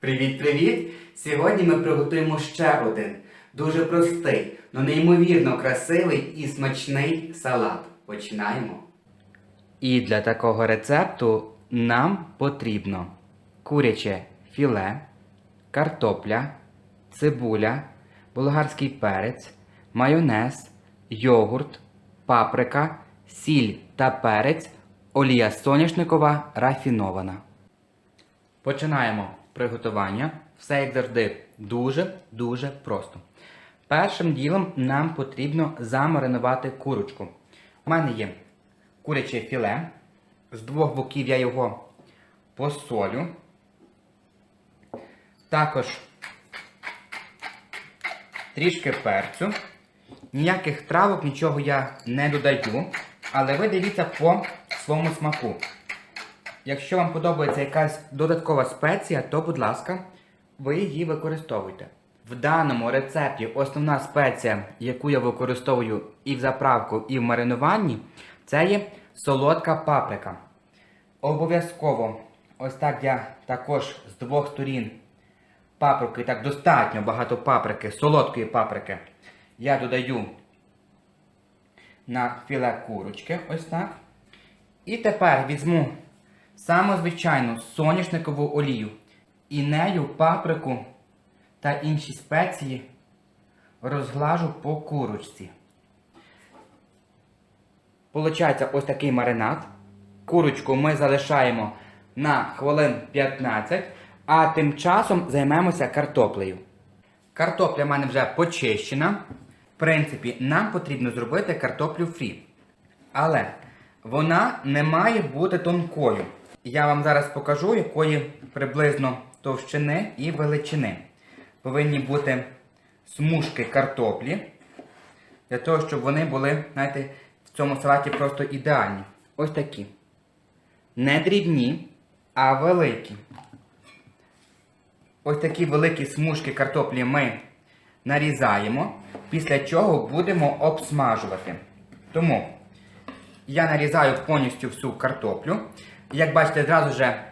Привіт-привіт! Сьогодні ми приготуємо ще один дуже простий, але неймовірно красивий і смачний салат. Починаємо. І для такого рецепту нам потрібно куряче філе, картопля, цибуля, болгарський перець, майонез, йогурт, паприка, сіль та перець, олія соняшникова рафінована. Починаємо приготування. Все як завжди дуже-дуже просто. Першим ділом нам потрібно замаринувати курочку. У мене є куряче філе. З двох боків я його посолю. Також трішки перцю. Ніяких травок, нічого я не додаю. Але ви дивіться по своєму смаку. Якщо вам подобається якась додаткова спеція, то, будь ласка, ви її використовуйте. В даному рецепті основна спеція, яку я використовую і в заправку, і в маринуванні, це є солодка паприка. Обов'язково, ось так я також з двох сторін паприки, так достатньо багато паприки, солодкої паприки, я додаю на філе курочки, ось так. І тепер візьму саму звичайну соняшникову олію і нею паприку та інші спеції розглажу по курочці. Получається ось такий маринад. Курочку ми залишаємо на хвилин 15, а тим часом займемося картоплею. Картопля в мене вже почищена. В принципі, нам потрібно зробити картоплю фрі. Але вона не має бути тонкою. Я вам зараз покажу, якої приблизно товщини і величини. Повинні бути смужки картоплі. Для того, щоб вони були, знаєте, в цьому салаті просто ідеальні. Ось такі. Не дрібні, а великі. Ось такі великі смужки картоплі ми нарізаємо, після чого будемо обсмажувати. Тому я нарізаю повністю всю картоплю. Як бачите, одразу же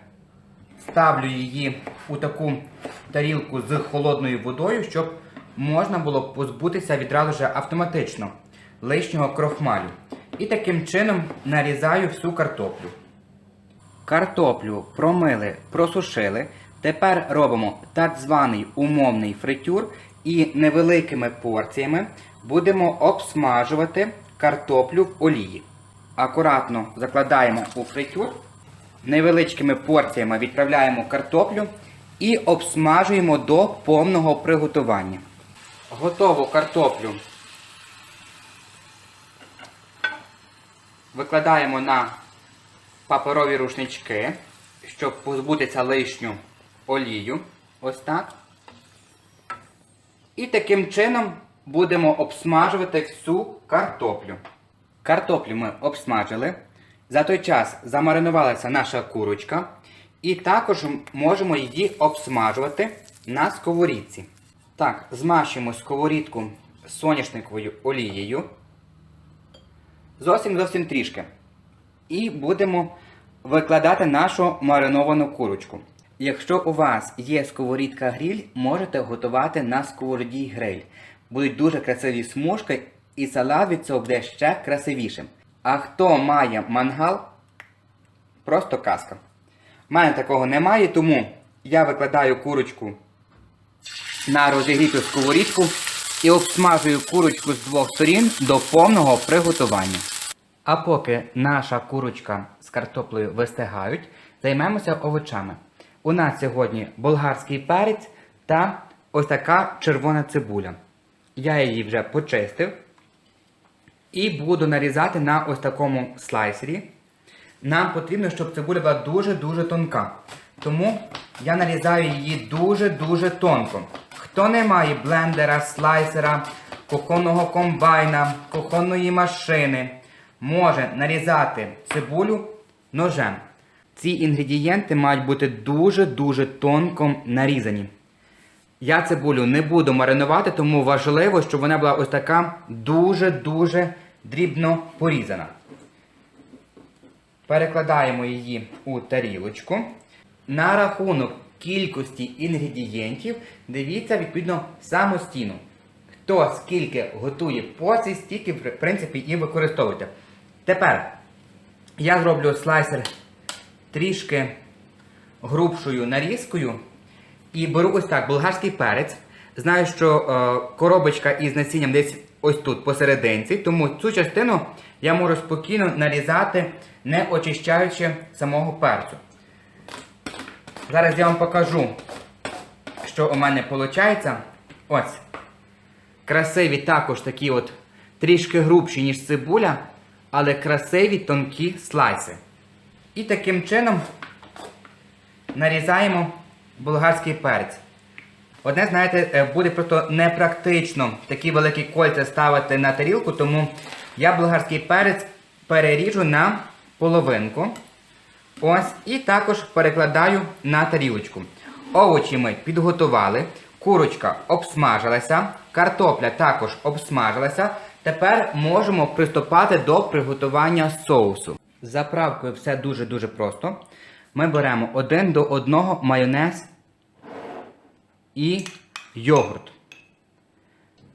ставлю її у таку тарілку з холодною водою, щоб можна було позбутися відразу же автоматично лишнього крохмалю. І таким чином нарізаю всю картоплю. Картоплю промили, просушили. Тепер робимо так званий умовний фритюр і невеликими порціями будемо обсмажувати картоплю в олії. Акуратно закладаємо у фритюр, невеличкими порціями відправляємо картоплю і обсмажуємо до повного приготування. Готову картоплю викладаємо на паперові рушнички, щоб позбутися лишню олію. Ось так. І таким чином будемо обсмажувати всю картоплю. Картоплю ми обсмажили. За той час замаринувалася наша курочка. І також можемо її обсмажувати на сковорідці. Так, змащуємо сковорідку соняшниковою олією. Зовсім зовсім трішки. І будемо викладати нашу мариновану курочку. Якщо у вас є сковорідка гриль, можете готувати на сковороді гриль. Будуть дуже красиві смужки і салат від цього буде ще красивішим. А хто має мангал, просто казка. У мене такого немає, тому я викладаю курочку на розігріту сковорідку і обсмажую курочку з двох сторін до повного приготування. А поки наша курочка з картоплею вистигають, займемося овочами. У нас сьогодні болгарський перець та ось така червона цибуля. Я її вже почистив. І буду нарізати на ось такому слайсері. Нам потрібно, щоб цибуля була дуже-дуже тонка. Тому я нарізаю її дуже-дуже тонко. Хто не має блендера, слайсера, кухонного комбайна, кухонної машини, може нарізати цибулю ножем. Ці інгредієнти мають бути дуже-дуже тонко нарізані. Я цибулю не буду маринувати, тому важливо, щоб вона була ось така дуже-дуже дрібно порізана. Перекладаємо її у тарілочку. На рахунок кількості інгредієнтів, дивіться відповідно самостійно. Хто скільки готує порцій, стільки, в принципі, і використовуйте. Тепер я зроблю слайсер трішки грубшою нарізкою. І беру ось так болгарський перець. Знаю, що е, коробочка із насінням десь ось тут посерединці, тому цю частину я можу спокійно нарізати, не очищаючи самого перцю. Зараз я вам покажу, що у мене виходить. Ось. Красиві також такі от трішки грубші, ніж цибуля, але красиві тонкі слайси. І таким чином нарізаємо болгарський перець. Одне, знаєте, е, буде просто непрактично такі великі кольця ставити на тарілку, тому я болгарський перець переріжу на половинку. Ось, і також перекладаю на тарілочку. Овочі ми підготували, курочка обсмажилася, картопля також обсмажилася. Тепер можемо приступати до приготування соусу. Заправкою все дуже-дуже просто. Ми беремо один до одного майонез і йогурт.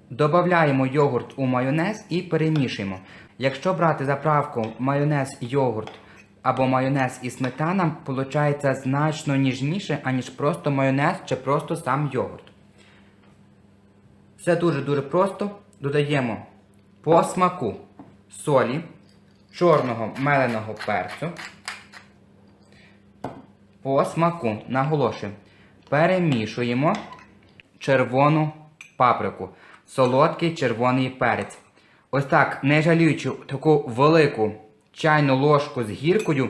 Додаємо йогурт у майонез і перемішуємо. Якщо брати заправку майонез йогурт або майонез і сметана, виходить значно ніжніше, аніж просто майонез чи просто сам йогурт. Все дуже-дуже просто. Додаємо по смаку солі, чорного меленого перцю. По смаку, наголошую, перемішуємо червону паприку, солодкий червоний перець. Ось так, не жаліючи таку велику чайну ложку з гіркою,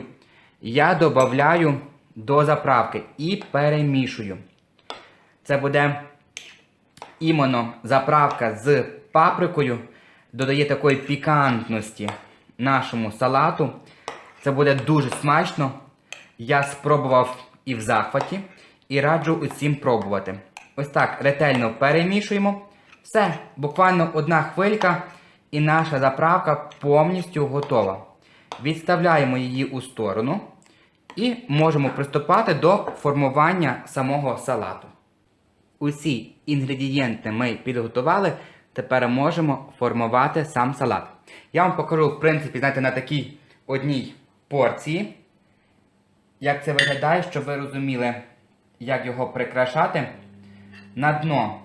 я додаю до заправки і перемішую. Це буде іменно заправка з паприкою, додає такої пікантності нашому салату. Це буде дуже смачно. Я спробував і в захваті, і раджу усім пробувати. Ось так ретельно перемішуємо. Все, буквально одна хвилька, і наша заправка повністю готова. Відставляємо її у сторону і можемо приступати до формування самого салату. Усі інгредієнти ми підготували, тепер можемо формувати сам салат. Я вам покажу, в принципі, знаєте, на такій одній порції як це виглядає, щоб ви розуміли, як його прикрашати. На дно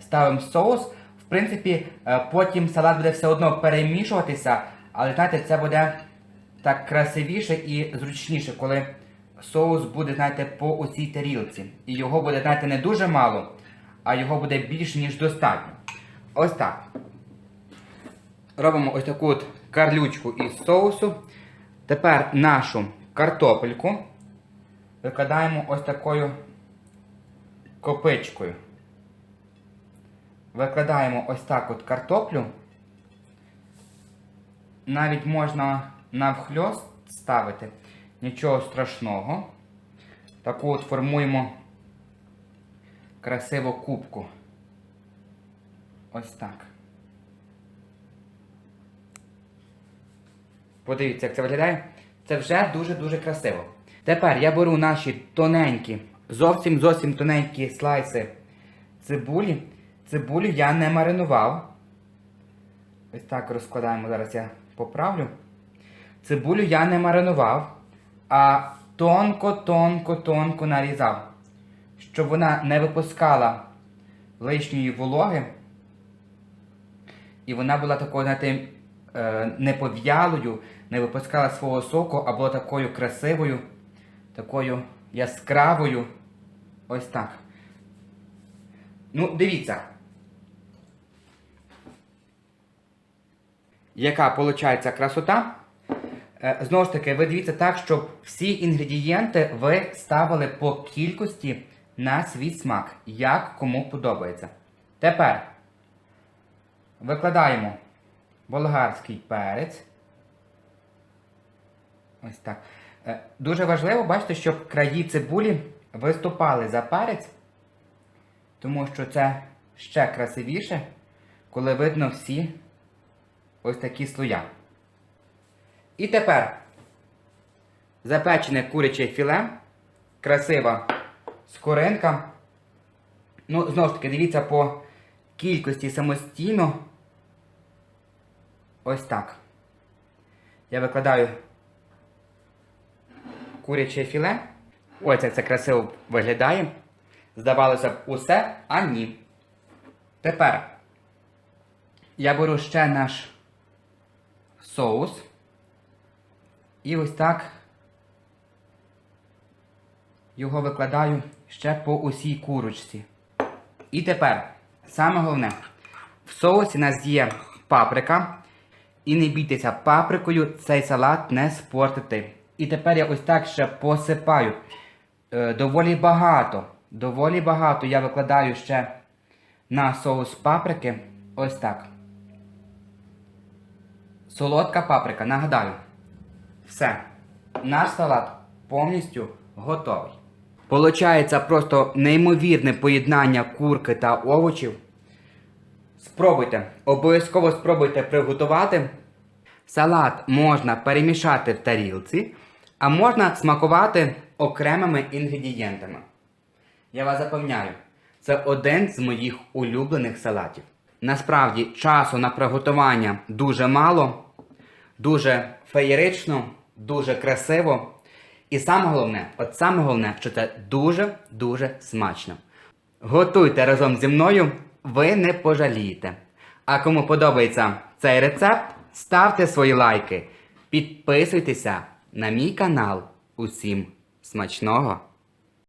ставимо соус. В принципі, е, потім салат буде все одно перемішуватися, але знаєте, це буде так красивіше і зручніше, коли соус буде, знаєте, по усій тарілці. І його буде, знаєте, не дуже мало, а його буде більш ніж достатньо. Ось так. Робимо ось таку от карлючку із соусу. Тепер нашу картопельку викладаємо ось такою копичкою. Викладаємо ось так от картоплю. Навіть можна навхльост ставити, нічого страшного. Таку от формуємо красиву кубку. Ось так. Подивіться, як це виглядає. Це вже дуже-дуже красиво. Тепер я беру наші тоненькі, зовсім зовсім тоненькі слайси цибулі. Цибулю я не маринував. Ось так розкладаємо, зараз я поправлю. Цибулю я не маринував, а тонко-тонко-тонко нарізав, щоб вона не випускала лишньої вологи. І вона була такою, знаєте, е, непов'ялою, не випускала свого соку, а була такою красивою, такою яскравою. Ось так. Ну, дивіться. Яка виходить красота? Е, Знову ж таки, ви дивіться так, щоб всі інгредієнти ви ставили по кількості на свій смак, як кому подобається. Тепер викладаємо болгарський перець. Ось так. Е, Дуже важливо, бачите, щоб краї цибулі виступали за перець, тому що це ще красивіше, коли видно всі ось такі слоя. І тепер запечене куряче філе, красива скоринка. Ну, знову ж таки, дивіться по кількості самостійно. Ось так. Я викладаю куряче філе. Ось як це красиво виглядає. Здавалося б, усе, а ні. Тепер я беру ще наш соус. І ось так його викладаю ще по усій курочці. І тепер, саме головне, в соусі у нас є паприка. І не бійтеся, паприкою цей салат не спортити. І тепер я ось так ще посипаю. Е, доволі багато. Доволі багато я викладаю ще на соус паприки. Ось так. Солодка паприка, нагадаю. Все. Наш салат повністю готовий. Получається просто неймовірне поєднання курки та овочів. Спробуйте, обов'язково спробуйте приготувати. Салат можна перемішати в тарілці, а можна смакувати окремими інгредієнтами. Я вас запевняю, це один з моїх улюблених салатів. Насправді, часу на приготування дуже мало, дуже феєрично, дуже красиво. І саме головне, от саме головне, що це дуже-дуже смачно. Готуйте разом зі мною, ви не пожалієте. А кому подобається цей рецепт, ставте свої лайки, підписуйтеся на мій канал. Усім смачного!